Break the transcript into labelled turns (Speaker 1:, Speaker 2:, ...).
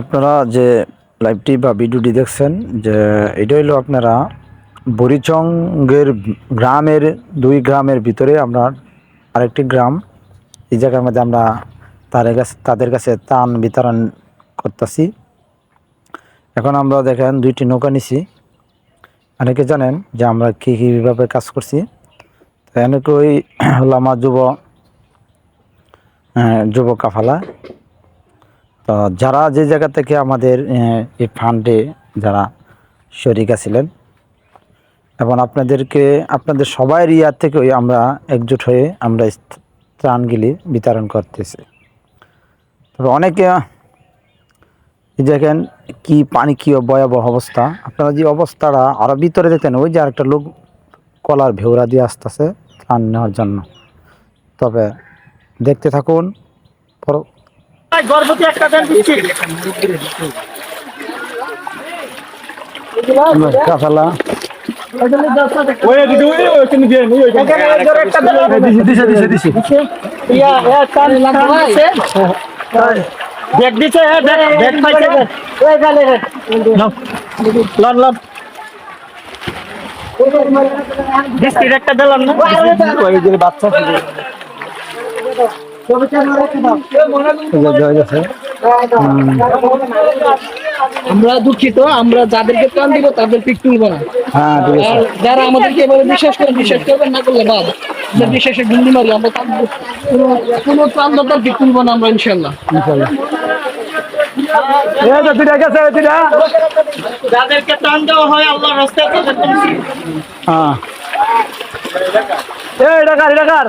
Speaker 1: আপনারা যে লাইভটি বা ভিডিওটি দেখছেন যে এটা হইল আপনারা বরিচঙ্গের গ্রামের দুই গ্রামের ভিতরে আমরা আরেকটি গ্রাম এই জায়গার মধ্যে আমরা তাদের কাছে তাদের কাছে তান বিতরণ করতেছি। এখন আমরা দেখেন দুইটি নৌকা নিছি। অনেকে জানেন যে আমরা কী কীভাবে কাজ করছি। তো অনেকেই হলো আমার যুব আহ, যুব কাফালা। তো যারা যে জায়গা থেকে আমাদের এই ফান্ডে যারা শরিক ছিলেন এবং আপনাদেরকে, আপনাদের সবাই ইয়ার থেকে আমরা একজোট হয়ে আমরা ত্রাণগুলি বিতরণ করতেছি। তবে অনেকে দেখেন কি পানি, কি ভয়াবহ অবস্থা। আপনারা যে অবস্থাটা আরও ভিতরে দেখতেন ওই যে আরেকটা লোক কলার ভেউরা দিয়ে আসতেছে ত্রাণ নেওয়ার জন্য। তবে দেখতে থাকুন পর-
Speaker 2: গর্ভবতী একটা দেন দেন।
Speaker 1: দিছে দিছে দিছে
Speaker 2: চাল লাগছে ব্যাগ দিছে হ্যাঁ ব্যাগ পাইছে লন লন। একটা দিলাম না? বাচ্চা।
Speaker 3: আমরা দুঃখিত আমরা যাদেরকে ত্রাণ দিব তাদের পিক তুলব না।
Speaker 1: হ্যাঁ
Speaker 3: আর যারা আমাদেরকে এভাবে বিশ্বাস করে বিশ্বাস করবেন না করলে বাদ। বিশ্বাসে গুন্ডি মারি আমরা কোনো- কোনো ত্রাণদাতার পিক তুলব না আমরা ইনশাল্লাহ
Speaker 2: যাদেরকে টান দেওয়া হয় আল্লাহর রাস্তায়
Speaker 1: হ্যাঁ। এই ডাকার ডাকার